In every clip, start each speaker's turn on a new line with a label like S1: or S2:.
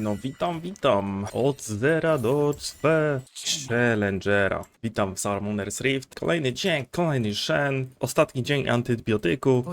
S1: No witam, witam. Od zera do czwe Challengera. Witam w Salmoners Rift. Kolejny dzień, kolejny szen. Ostatni dzień antybiotyku.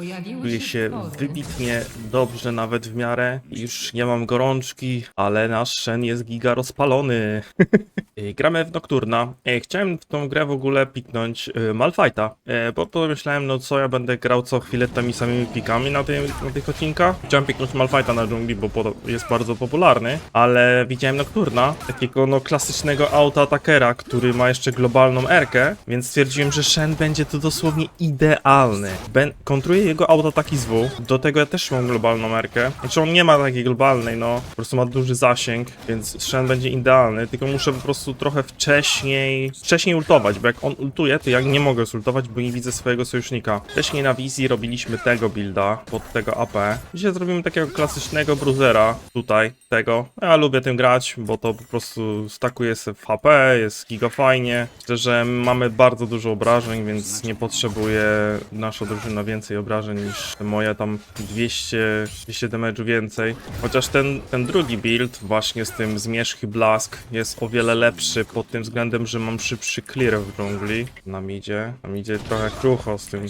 S1: Czuję
S2: się
S1: wybitnie dobrze, nawet w miarę. Już nie mam gorączki, ale nasz szen jest giga rozpalony. Gramy w Nocturna. Y, Chciałem w tą grę w ogóle piknąć y, Malfighta, y, bo pomyślałem, no co ja będę grał co chwilę tymi samymi pikami na, tym, na tych odcinkach. Chciałem piknąć Malfighta na dżungli, bo jest bardzo popularny, ale widziałem Nocturna, takiego no klasycznego autoatakera, który ma jeszcze globalną erkę, więc stwierdziłem, że Shen będzie to dosłownie idealny. Ben kontruję jego autoataki z W, do tego ja też mam globalną erkę. Znaczy on nie ma takiej globalnej, no, po prostu ma duży zasięg, więc Shen będzie idealny, tylko muszę po prostu trochę wcześniej, wcześniej ultować, bo jak on ultuje, to ja nie mogę zultować, bo nie widzę swojego sojusznika. Wcześniej na wizji robiliśmy tego builda, pod tego AP. Dzisiaj zrobimy takiego klasycznego bruzera, tutaj, tego. Ja lubię tym grać, bo to po prostu stakuje się w HP, jest giga fajnie. Myślę, że mamy bardzo dużo obrażeń, więc nie potrzebuje nasza drużyna więcej obrażeń niż moje tam 200, 200 damage'u więcej. Chociaż ten, ten drugi build właśnie z tym zmierzchy blask jest o wiele lepszy pod tym względem, że mam szybszy clear w dżungli. Na midzie, na midzie trochę krucho z tym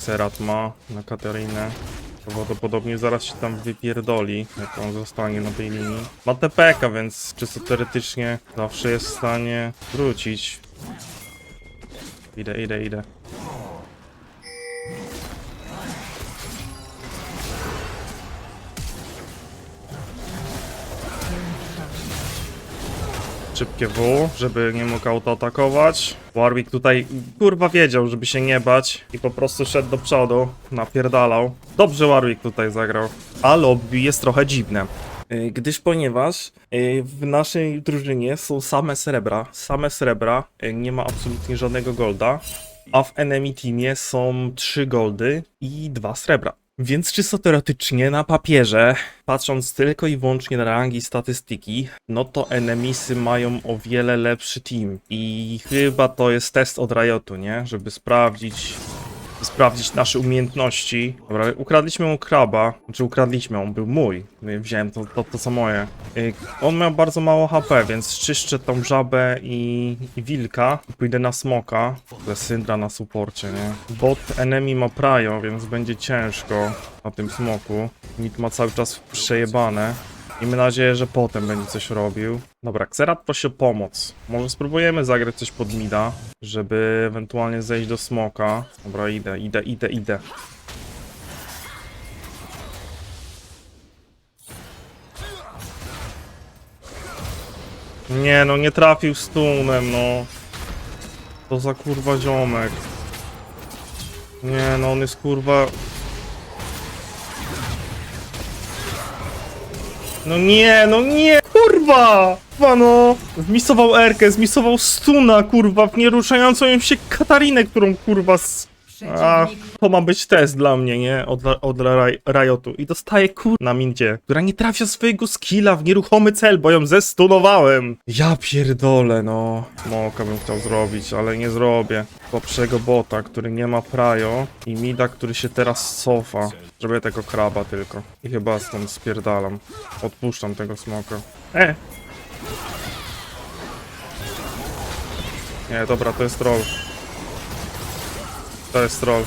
S1: Serat ma na Katarinę. Prawdopodobnie zaraz się tam wypierdoli, jak on zostanie na tej linii. Ma TPK, więc czysto teoretycznie zawsze jest w stanie wrócić. Idę, idę, idę. Szybkie W, żeby nie mógł autoatakować. Warwick tutaj kurwa wiedział, żeby się nie bać i po prostu szedł do przodu, napierdalał. Dobrze Warwick tutaj zagrał, a lobby jest trochę dziwne. Y, Gdyż ponieważ y, w naszej drużynie są same srebra, same srebra, y, nie ma absolutnie żadnego golda, a w enemy teamie są trzy goldy i dwa srebra. Więc czysto teoretycznie na papierze, patrząc tylko i wyłącznie na rangi statystyki, no to enemisy mają o wiele lepszy team. I chyba to jest test od Riotu, nie? Żeby sprawdzić, sprawdzić nasze umiejętności. Dobra, ukradliśmy mu kraba, znaczy ukradliśmy, on był mój. No Wziąłem to, to, to co moje. Y, On miał bardzo mało HP, więc czyszczę tą żabę i, i wilka. Pójdę na smoka. Ale syndra na suporcie, nie? Bot enemy ma prajo, więc będzie ciężko na tym smoku. Mid ma cały czas przejebane. Miejmy nadzieję, że potem będzie coś robił. Dobra, Xerat prosi o pomoc. Może spróbujemy zagrać coś pod mida, żeby ewentualnie zejść do smoka. Dobra, idę, idę, idę, idę. Nie no, nie trafił stunem, no. To za kurwa ziomek. Nie no, on jest kurwa... No nie, no nie, kurwa! Kurwa no! Zmisował Erkę, zmisował stuna, kurwa, w nieruszającą się Katarinę, którą kurwa. A, to ma być test dla mnie, nie? Od, od Ri- Riotu. I dostaję kur na mincie, która nie trafia swojego skilla w nieruchomy cel, bo ją zestunowałem. Ja pierdolę, no. Moka bym chciał zrobić, ale nie zrobię. Lepszego bota, który nie ma prajo i mida, który się teraz cofa. Zrobię tego kraba tylko. I chyba stąd spierdalam. Odpuszczam tego smoka. E! Nie, dobra, to jest troll. To jest troll.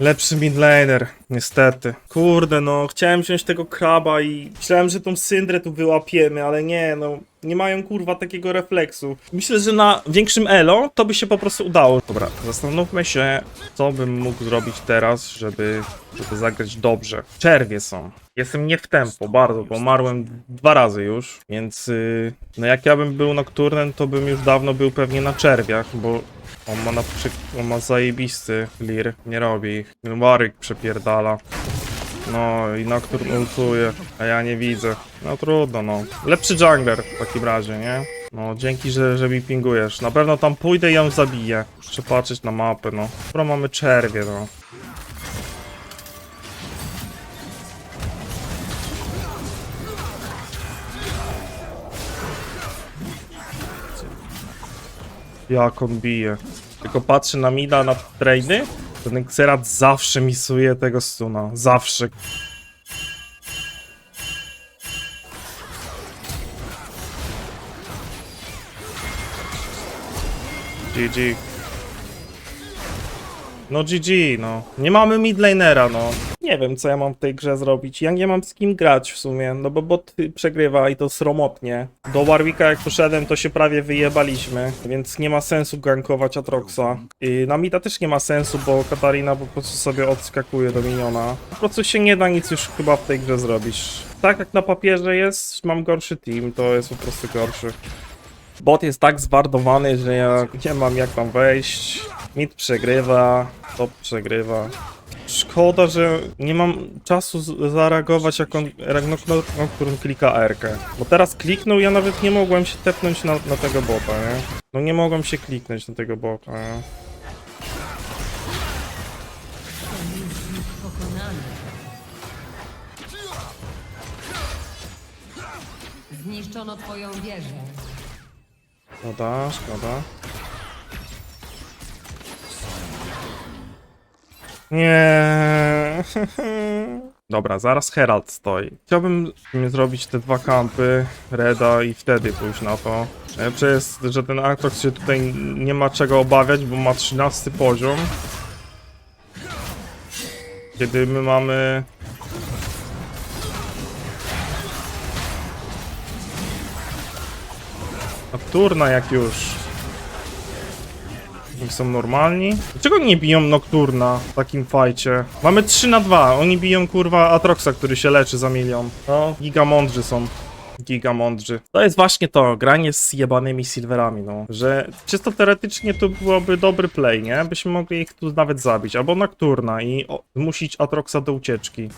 S1: Lepszy midlaner, niestety. Kurde, no, chciałem wziąć tego kraba i myślałem, że tą syndrę tu wyłapiemy, ale nie, no. Nie mają kurwa takiego refleksu. Myślę, że na większym elo to by się po prostu udało. Dobra, zastanówmy się, co bym mógł zrobić teraz, żeby, żeby zagrać dobrze. Czerwie są. Jestem nie w tempo, bardzo, bo umarłem dwa razy już, więc yy, no jak ja bym był nocturnem, to bym już dawno był pewnie na czerwiach, bo on ma na przykład, on ma zajebisty clear, nie robi ich. Warwick przepierdala. No i Nocturne ultuje, a ja nie widzę. No trudno, no. Lepszy jungler w takim razie, nie? No dzięki, że, że mi pingujesz. Na pewno tam pójdę i ją zabiję. Muszę patrzeć na mapę, no. Skoro mamy czerwie, no. Jak on bije. Tylko patrzę na mida, na trady. Ten Xerath zawsze misuje tego stuna. Zawsze. GG. No GG, no. Nie mamy midlanera, no. Nie wiem, co ja mam w tej grze zrobić. Ja nie mam z kim grać w sumie, no bo bot przegrywa i to sromotnie. Do Warwicka jak poszedłem, to się prawie wyjebaliśmy, więc nie ma sensu gankować Atroxa. I na mida też nie ma sensu, bo Katarina po prostu sobie odskakuje do miniona. Po prostu się nie da nic już chyba w tej grze zrobić. Tak jak na papierze jest, mam gorszy team, to jest po prostu gorszy. Bot jest tak zwardowany, że ja nie mam jak tam wejść. Mid przegrywa, top przegrywa. Szkoda, że nie mam czasu zareagować, jak on Ragnarok który klika R. -kę. Bo teraz kliknął, ja nawet nie mogłem się tepnąć na, na tego bota, nie? No nie mogłem się kliknąć na tego bota, nie?
S2: Zniszczono twoją wieżę.
S1: Szkoda, szkoda. Nie. Dobra, zaraz Herald stoi. Chciałbym zrobić te dwa kampy, Reda i wtedy pójść na to. Jest, że ten Atrox się tutaj nie ma czego obawiać, bo ma 13 poziom. Kiedy my mamy... Nocturna jak już. Oni są normalni? Dlaczego nie biją Nocturna w takim fajcie? Mamy 3 na 2, oni biją kurwa Atroxa, który się leczy za milion. No, giga mądrzy są. Giga mądrzy. To jest właśnie to, granie z jebanymi silverami, no. Że czysto teoretycznie to byłoby dobry play, nie? Byśmy mogli ich tu nawet zabić. Albo Nocturna i o, zmusić Atroxa do ucieczki.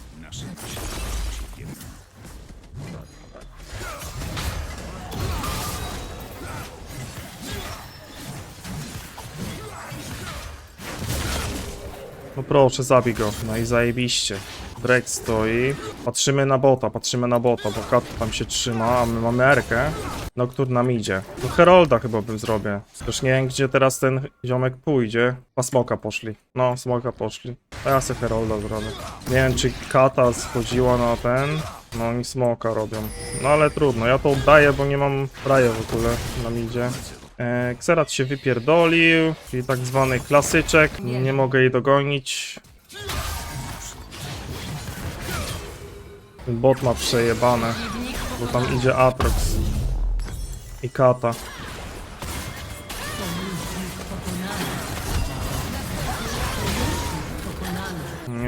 S1: No proszę, zabij go. No i zajebiście. Drake stoi. Patrzymy na bota, patrzymy na bota, bo kat tam się trzyma, a my mamy Erkę. No, który nam idzie. No Herolda chyba bym zrobię. Też nie wiem, gdzie teraz ten ziomek pójdzie. A smoka poszli. No, smoka poszli. A ja sobie Herolda zrobię. Nie wiem, czy kata schodziła na ten. No, oni smoka robią. No, ale trudno. Ja to oddaję, bo nie mam praja w ogóle na midzie. E, Xerath się wypierdolił, czyli tak zwany klasyczek. Nie mogę jej dogonić. Ten bot ma przejebane, bo tam idzie Atrox i Kata.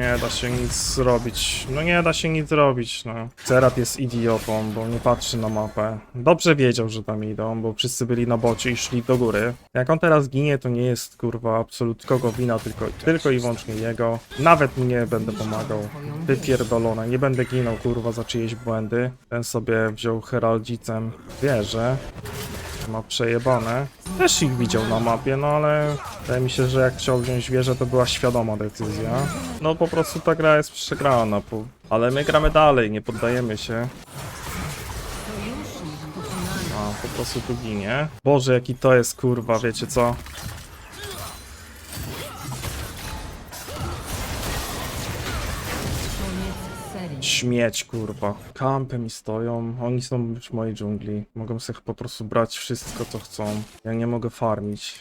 S1: Nie da się nic zrobić. No nie da się nic zrobić, no. Cerat jest idiotą, bo nie patrzy na mapę. Dobrze wiedział, że tam idą, bo wszyscy byli na bocie i szli do góry. Jak on teraz ginie, to nie jest kurwa absolut kogo wina, tylko, tylko i wyłącznie jego. Nawet nie będę pomagał. Wypierdolone, nie będę ginął kurwa za czyjeś błędy. Ten sobie wziął heraldicem wieżę. Ma przejebane. Też ich widział na mapie, no ale wydaje mi się, że jak chciał wziąć wieżę, to była świadoma decyzja. No po prostu ta gra jest przegrana, ale my gramy dalej, nie poddajemy się. A, po prostu tu ginie. Boże, jaki to jest kurwa, wiecie co? Śmieć, kurwa. Kampy mi stoją, oni są w mojej dżungli. Mogą sobie po prostu brać wszystko, co chcą. Ja nie mogę farmić.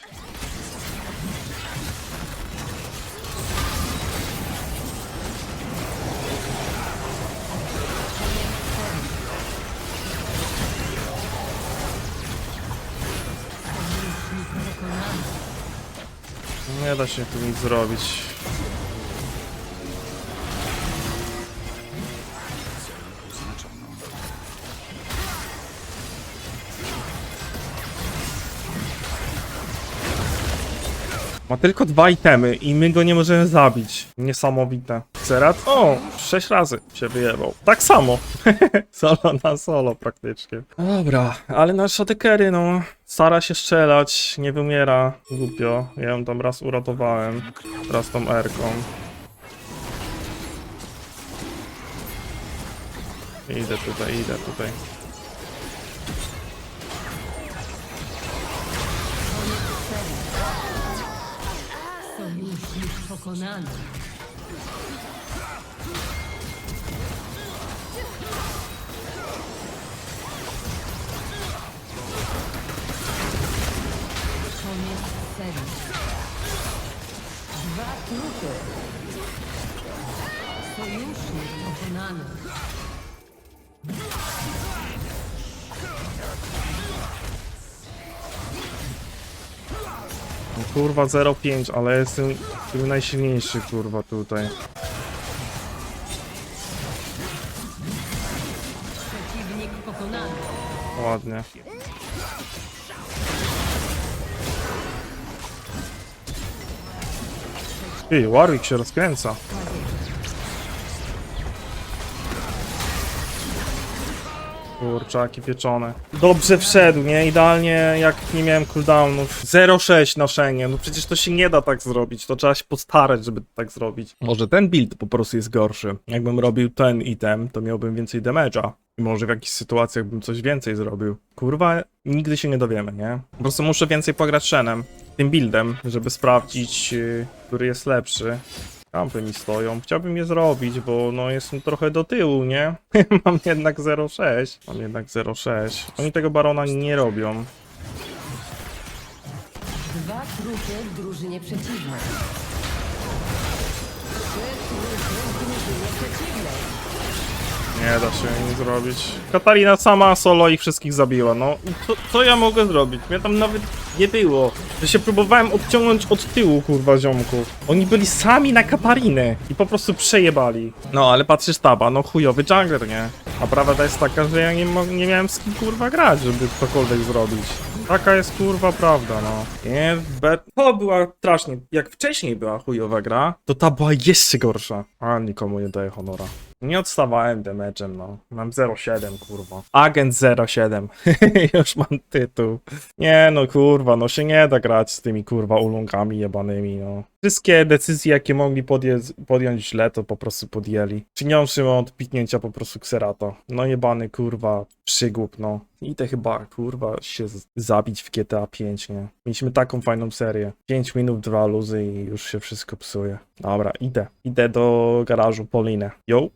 S1: Nie da się tu nic zrobić. Ma tylko dwa itemy i my go nie możemy zabić. Niesamowite. Cerat? O, sześć razy się wyjebał. Tak samo. solo na solo praktycznie. Dobra, ale nasze dekery, no. Stara się strzelać, nie wymiera. Głupio. Ja ją tam raz uratowałem. Teraz tą Erką. Idę tutaj, idę tutaj.
S2: pokonany. Koniec serii. Dwa trupy. Sojusznik pokonany.
S1: No, kurwa 0,5, ale jestem tym najsilniejszy kurwa tutaj. Ładnie. Ty, Warwick się rozkręca. Kurczaki pieczone. Dobrze wszedł, nie? Idealnie jak nie miałem cooldownów. 0,6 noszenie. No przecież to się nie da tak zrobić. To trzeba się postarać, żeby tak zrobić. Może ten build po prostu jest gorszy. Jakbym robił ten item, to miałbym więcej damage'a. I może w jakichś sytuacjach bym coś więcej zrobił. Kurwa, nigdy się nie dowiemy, nie? Po prostu muszę więcej pograć Shenem, tym buildem, żeby sprawdzić, yy, który jest lepszy. Kampy mi stoją. Chciałbym je zrobić, bo no jestem trochę do tyłu, nie? Mam jednak 0,6. Mam jednak 0,6. Oni tego barona nie robią.
S2: Dwa trupy w drużynie przeciwnej. Trzy trupy w drużynie przeciwnej.
S1: Nie da się nic zrobić. Katarina sama solo ich wszystkich zabiła, no. Co, co ja mogę zrobić? Mnie tam nawet nie było. Że się próbowałem odciągnąć od tyłu, kurwa, ziomków. Oni byli sami na Katarinę i po prostu przejebali. No, ale patrzysz taba, no chujowy jungler, nie? A prawda jest taka, że ja nie, nie miałem z kim, kurwa, grać, żeby cokolwiek zrobić. Taka jest, kurwa, prawda, no. Nie, be... To była strasznie... Jak wcześniej była chujowa gra, to ta była jeszcze gorsza. A, nikomu nie daje honora. Nie odstawałem damage'em, no. Mam 0,7, kurwa. Agent 0,7. Już mam tytuł. Nie no, kurwa, no się nie da grać z tymi, kurwa, ulungami jebanymi, no. Wszystkie decyzje, jakie mogli podjąć źle, to po prostu podjęli. Czyniący od piknięcia po prostu kserata. No jebany, kurwa, przygłup, no. Idę chyba, kurwa, się zabić w GTA 5, nie? Mieliśmy taką fajną serię. 5 minut, dwa luzy i już się wszystko psuje. Dobra, idę. Idę do garażu Polinę. Yo.